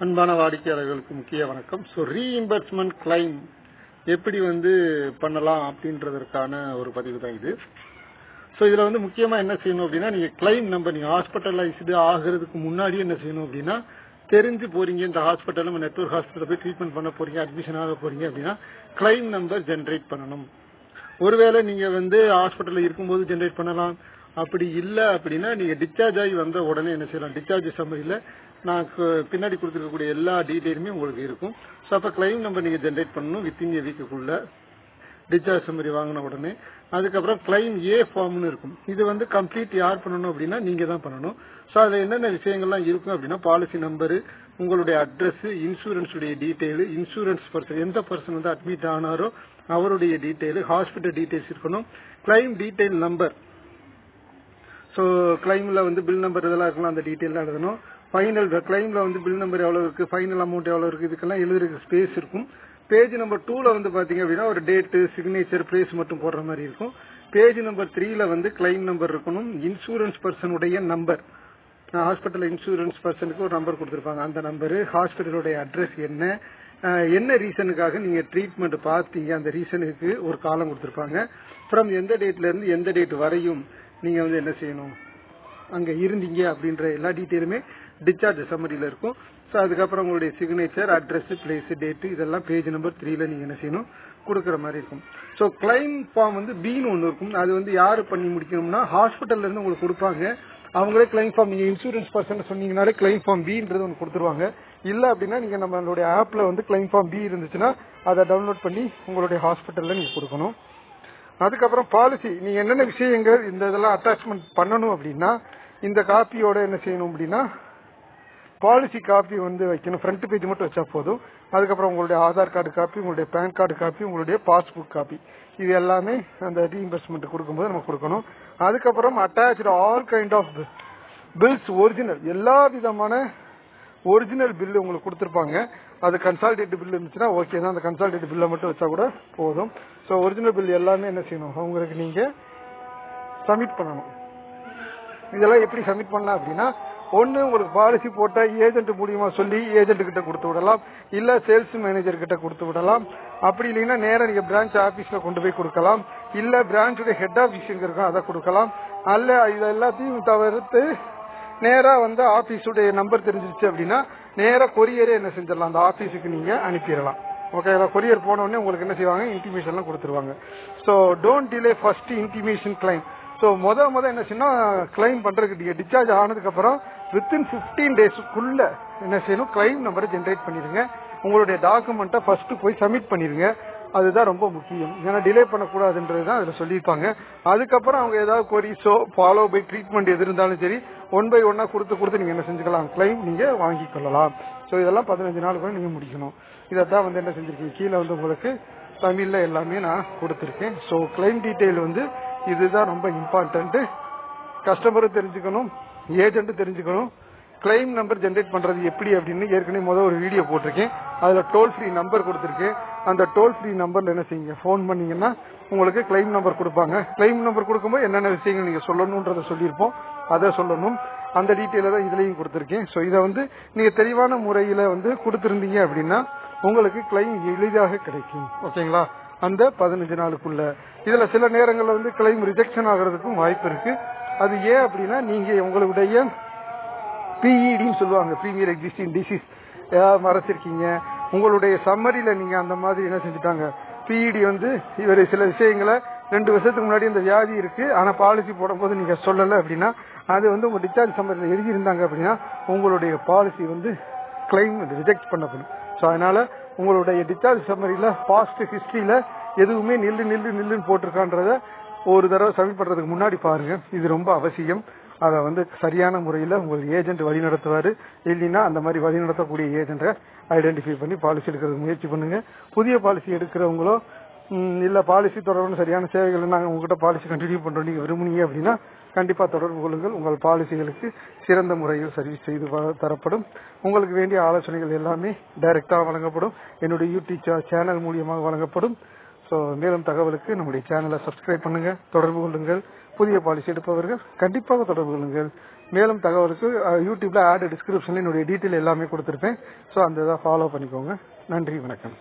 அன்பான வாடிக்கையாளர்களுக்கு முக்கிய வணக்கம். ஸோ ரீஇம்பர்ஸ்மெண்ட் கிளைம் எப்படி வந்து பண்ணலாம் அப்படின்றதற்கான ஒரு பதிவு தான் இது. ஸோ இதுல வந்து முக்கியமா என்ன செய்யணும் அப்படின்னா நீங்க கிளைம் நம்பர் நீங்க ஹாஸ்பிட்டலைஸ்டு ஆகுறதுக்கு முன்னாடி என்ன செய்யணும் அப்படின்னா தெரிஞ்சு போறீங்க இந்த ஹாஸ்பிட்டல் நம்ம நெட்வொர்க் ஹாஸ்பிட்டல் போய் ட்ரீட்மெண்ட் பண்ண போறீங்க அட்மிஷன் ஆக போறீங்க அப்படின்னா கிளைம் நம்பர் ஜென்ரேட் பண்ணணும். ஒருவேளை நீங்க வந்து ஹாஸ்பிட்டல்ல இருக்கும்போது ஜென்ரேட் பண்ணலாம் அப்படி இல்ல அப்படின்னா நீங்க டிஸ்சார்ஜ் ஆகி வந்த உடனே என்ன செய்யலாம்? டிஸ்சார்ஜ் சம்மரியில் நான் பின்னாடி கொடுத்துருக்கக்கூடிய எல்லா டீட்டெயிலுமே உங்களுக்கு இருக்கும். ஸோ அப்போ கிளைம் நம்பர் நீங்க ஜென்ரேட் பண்ணணும் வித்தின் ஏ வீக்குக்குள்ள டிஸ்சார்ஜ் சம்மரி வாங்கின உடனே. அதுக்கப்புறம் கிளைம் ஏ ஃபார்ம்னு இருக்கும். இது வந்து கம்ப்ளீட் யார் பண்ணணும் அப்படின்னா நீங்க தான் பண்ணணும். ஸோ அதில் என்னென்ன விஷயங்கள்லாம் இருக்கும் அப்படின்னா பாலிசி நம்பரு உங்களுடைய அட்ரஸ் இன்சூரன்ஸுடைய டீட்டெயில் இன்சூரன்ஸ் பர்சன் எந்த பர்சன் வந்து அட்மிட் ஆனாரோ அவருடைய டீட்டெயில் ஹாஸ்பிட்டல் டீட்டெயில்ஸ் இருக்கணும். கிளைம் டீட்டெயில் நம்பர் ஸோ கிளைமில் வந்து பில் நம்பர் இதெல்லாம் இருக்கலாம் அந்த டீட்டெயிலாக எழுதணும். ஃபைனல் கிளைமில் வந்து பில் நம்பர் எவ்வளோ இருக்குது ஃபைனல் அமௌண்ட் எவ்வளோ இருக்குது இதுக்கெல்லாம் எழுதுறதுக்கு ஸ்பேஸ் இருக்கும். பேஜ் நம்பர் டூவில் வந்து பார்த்தீங்க அப்படின்னா ஒரு டேட்டு சிக்னேச்சர் பிளேஸ் மட்டும் போடுற மாதிரி இருக்கும். பேஜ் நம்பர் த்ரீல வந்து கிளைம் நம்பர் இருக்கணும். இன்சூரன்ஸ் பர்சனுடைய நம்பர் ஹாஸ்பிட்டல் இன்சூரன்ஸ் பர்சனுக்கு ஒரு நம்பர் கொடுத்துருப்பாங்க. அந்த நம்பரு ஹாஸ்பிட்டலுடைய அட்ரஸ் என்ன? என்ன ரீசனுக்காக நீங்க ட்ரீட்மெண்ட் பார்த்தீங்க? அந்த ரீசனுக்கு ஒரு காலம் கொடுத்துருப்பாங்க. ஃப்ரம் எந்த டேட்ல இருந்து எந்த டேட் வரையும் நீங்க வந்து என்ன செய்யணும்? அங்க இருந்தீங்க அப்படின்ற எல்லா டீட்டெயிலுமே டிஸ்சார்ஜ் சம்மரியில இருக்கும். ஸோ அதுக்கப்புறம் உங்களுடைய சிக்னேச்சர் அட்ரஸ் பிளேஸ் டேட் இதெல்லாம் பேஜ் நம்பர் த்ரீல நீங்க என்ன செய்யணும்? கொடுக்குற மாதிரி இருக்கும். ஸோ கிளைம் ஃபார்ம் வந்து பின்னு ஒன்று இருக்கும். அது வந்து யாரு பண்ணி முடிக்கணும்னா ஹாஸ்பிட்டல்ல இருந்து உங்களுக்கு கொடுப்பாங்க. அவங்களே கிளைம் ஃபார்ம் நீங்க இன்சூரன்ஸ் பர்சன் சொன்னீங்கனாலே கிளைம் ஃபார்ம் பின்றது ஒன்று கொடுத்துருவாங்க. இல்ல அப்படின்னா நீங்க நம்மளுடைய ஆப்ல வந்து கிளைம் ஃபார்ம் பி இருந்துச்சுன்னா அதை டவுன்லோட் பண்ணி உங்களுடைய ஹாஸ்பிட்டல்ல நீங்க கொடுக்கணும். அதுக்கப்புறம் பாலிசி நீ என்னென்ன விஷயங்கள் இந்த இதெல்லாம் அட்டாச்மெண்ட் பண்ணணும் அப்படின்னா இந்த காப்பியோட என்ன செய்யணும் அப்படின்னா பாலிசி காப்பி வந்து வைக்கணும். ஃப்ரண்ட் பேஜ் மட்டும் வச்சா போதும். அதுக்கப்புறம் உங்களுடைய ஆதார் கார்டு காப்பி உங்களுடைய பேன் கார்டு காப்பி உங்களுடைய பாஸ்புக் காப்பி இது எல்லாமே அந்த ரீஇம்பர்ஸ்மெண்ட் கொடுக்கும்போது நம்ம கொடுக்கணும். அதுக்கப்புறம் attach all kind of bills original எல்லா விதமான ஒரிஜினல் பில்லு உங்களுக்கு கொடுத்துருப்பாங்க. அது கன்சால்டேட் பில் இருந்துச்சுன்னா ஓகே தான். அந்த கன்சால்டேட் பில்லை மட்டும் வச்சா கூட போதும். ஸோ ஒரிஜினல் பில் எல்லாமே என்ன செய்யணும்? அவங்களுக்கு நீங்க சப்மிட் பண்ணணும். இதெல்லாம் எப்படி சப்மிட் பண்ணலாம் அப்படின்னா ஒன்னு உங்களுக்கு பாலிசி போட்டா ஏஜென்ட் மூலியமா சொல்லி ஏஜென்ட் கிட்ட கொடுத்து விடலாம். இல்ல சேல்ஸ் மேனேஜர் கிட்ட கொடுத்து விடலாம். அப்படி இல்லைன்னா நேரம் நீங்க பிரான்ச் ஆபீஸ்ல கொண்டு போய் கொடுக்கலாம். இல்ல பிரான்ச்சுடைய ஹெட் ஆபீஸ் எங்க இருக்கும் அதை கொடுக்கலாம். அல்ல இது எல்லாத்தையும் தவிர்த்து நேரா வந்து ஆபீஸுடைய நம்பர் தெரிஞ்சிருச்சு அப்படின்னா நேரா கொரியரே என்ன செஞ்சிடலாம். அந்த ஆபீஸுக்கு நீங்க அனுப்பிடலாம். ஓகே கொரியர் போன உடனே உங்களுக்கு என்ன செய்வாங்க? இன்டிமேஷன்லாம் கொடுத்துருவாங்க. So don't delay first intimation claim so முத முத என்ன செய்யணும் கிளைம் பண்றதுக்கு நீங்க டிஸ்சார்ஜ் ஆனதுக்கு அப்புறம் வித்தின் பிப்டீன் டேஸ்க்குள்ள என்ன செய்யணும்? கிளைம் நம்பரை ஜென்ரேட் பண்ணிருங்க உங்களுடைய டாக்குமெண்ட்டை ஃபர்ஸ்ட் போய் சப்மிட் பண்ணிருங்க அதுதான் ரொம்ப முக்கியம். ஏன்னா டிலே பண்ணக்கூடாதுன்றது தான் அதில் சொல்லியிருப்பாங்க. அதுக்கப்புறம் அவங்க ஏதாவது கொரிஸோ ஃபாலோ பை ட்ரீட்மெண்ட் எது இருந்தாலும் சரி ஒன் பை ஒன்னா கொடுத்து கொடுத்து நீங்க என்ன செஞ்சுக்கலாம்? கிளைம் நீங்க வாங்கிக் கொள்ளலாம். ஸோ இதெல்லாம் பதினஞ்சு நாளுக்குள்ள நீங்க முடிக்கணும். இதைத்தான் வந்து என்ன செஞ்சிருக்கீங்க? கீழே வந்து உங்களுக்கு தமிழ்ல எல்லாமே நான் கொடுத்துருக்கேன். ஸோ கிளைம் டீட்டெயில் வந்து இதுதான் ரொம்ப இம்பார்ட்டன்ட் கஸ்டமரும் தெரிஞ்சுக்கணும் ஏஜென்ட்டும் தெரிஞ்சுக்கணும். கிளைம் நம்பர் ஜென்ரேட் பண்றது எப்படி அப்படின்னு ஏற்கனவே முதல் ஒரு வீடியோ போட்டிருக்கேன். அதுல டோல் ஃப்ரீ நம்பர் கொடுத்துருக்கேன். அந்த டோல் ஃப்ரீ நம்பர்ல என்ன செய்யுங்க? ஃபோன் பண்ணீங்கன்னா உங்களுக்கு கிளைம் நம்பர் கொடுப்பாங்க. கிளைம் நம்பர் கொடுக்கும்போது என்னென்ன விஷயங்கள் நீங்க சொல்லணும்ன்றத சொல்லியிருப்போம். அதை சொல்லணும். அந்த டீட்டெயில தான் இதுலயும் கொடுத்துருக்கேன். ஸோ இதை வந்து நீங்க தெளிவான முறையில வந்து கொடுத்துருந்தீங்க அப்படின்னா உங்களுக்கு கிளைம் எளிதாக கிடைக்கும். ஓகேங்களா அந்த பதினஞ்சு நாளுக்குள்ள. இதுல சில நேரங்கள்ல வந்து கிளைம் ரிஜெக்ஷன் ஆகிறதுக்கும் வாய்ப்பு இருக்கு. அது ஏன் அப்படின்னா நீங்க உங்களுடைய பிஇடின்னு சொல்லுவாங்க. ப்ரீமியர் எக்ஸிஸ்டிங் டிசீஸ் ஏதாவது மறைச்சிருக்கீங்க? உங்களுடைய சம்மரியில நீங்க அந்த மாதிரி என்ன செஞ்சுட்டாங்க? பிஇடி வந்து இவர் சில விஷயங்களை ரெண்டு வருஷத்துக்கு முன்னாடி இந்த வியாதி இருக்கு ஆனா பாலிசி போடும்போது நீங்க சொல்லல அப்படின்னா அது வந்து உங்க டிஸ்சார்ஜ் சம்மரியில் எழுதியிருந்தாங்க அப்படின்னா உங்களுடைய பாலிசி வந்து கிளைம் ரிஜெக்ட் பண்ணப்படும். ஸோ அதனால உங்களுடைய டிஸ்சார்ஜ் சம்மரியில பாஸ்ட் ஹிஸ்டரியில எதுவுமே நில்லு நில்லு நில்லுன்னு போட்டிருக்கான்றத ஒரு தடவை சப்மிட் பண்றதுக்கு முன்னாடி பாருங்க. இது ரொம்ப அவசியம். அதை வந்து சரியான முறையில் உங்கள் ஏஜென்ட் வழி நடத்துவார் இல்லைன்னா அந்த மாதிரி வழி நடத்தக்கூடிய ஏஜென்ட்டை ஐடென்டிஃபை பண்ணி பாலிசி எடுக்கிறதுக்கு முயற்சி பண்ணுங்க. புதிய பாலிசி எடுக்கிறவங்களோ இல்லை இல்ல பாலிசி தொடர்பான சரியான சேவைகள் நாங்கள் உங்ககிட்ட பாலிசி கண்டினியூ பண்றோம் நீங்க விரும்புனீங்க அப்படின்னா கண்டிப்பா தொடர்பு கொள்ளுங்கள். உங்கள் பாலிசிகளுக்கு சிறந்த முறையில் சர்வீஸ் செய்து தரப்படும். உங்களுக்கு வேண்டிய ஆலோசனைகள் எல்லாமே டைரக்டா வழங்கப்படும். என்னுடைய யூடியூப் சேனல் மூலியமாக வழங்கப்படும். ஸோ மேலும் தகவலுக்கு நம்முடைய சேனலை சப்ஸ்கிரைப் பண்ணுங்க. தொடர்பு கொள்ளுங்கள். புதிய பாலிசி எடுப்பவர்கள் கண்டிப்பாக தொடர்பு கொள்ளுங்கள். மேலும் தகவலுக்கு யூடியூப்ல ஆட் டிஸ்கிரிப்ஷன்ல என்னுடைய டீட்டெயில் எல்லாமே கொடுத்துருப்பேன். ஸோ அந்த இதை ஃபாலோ பண்ணிக்கோங்க. நன்றி வணக்கம்.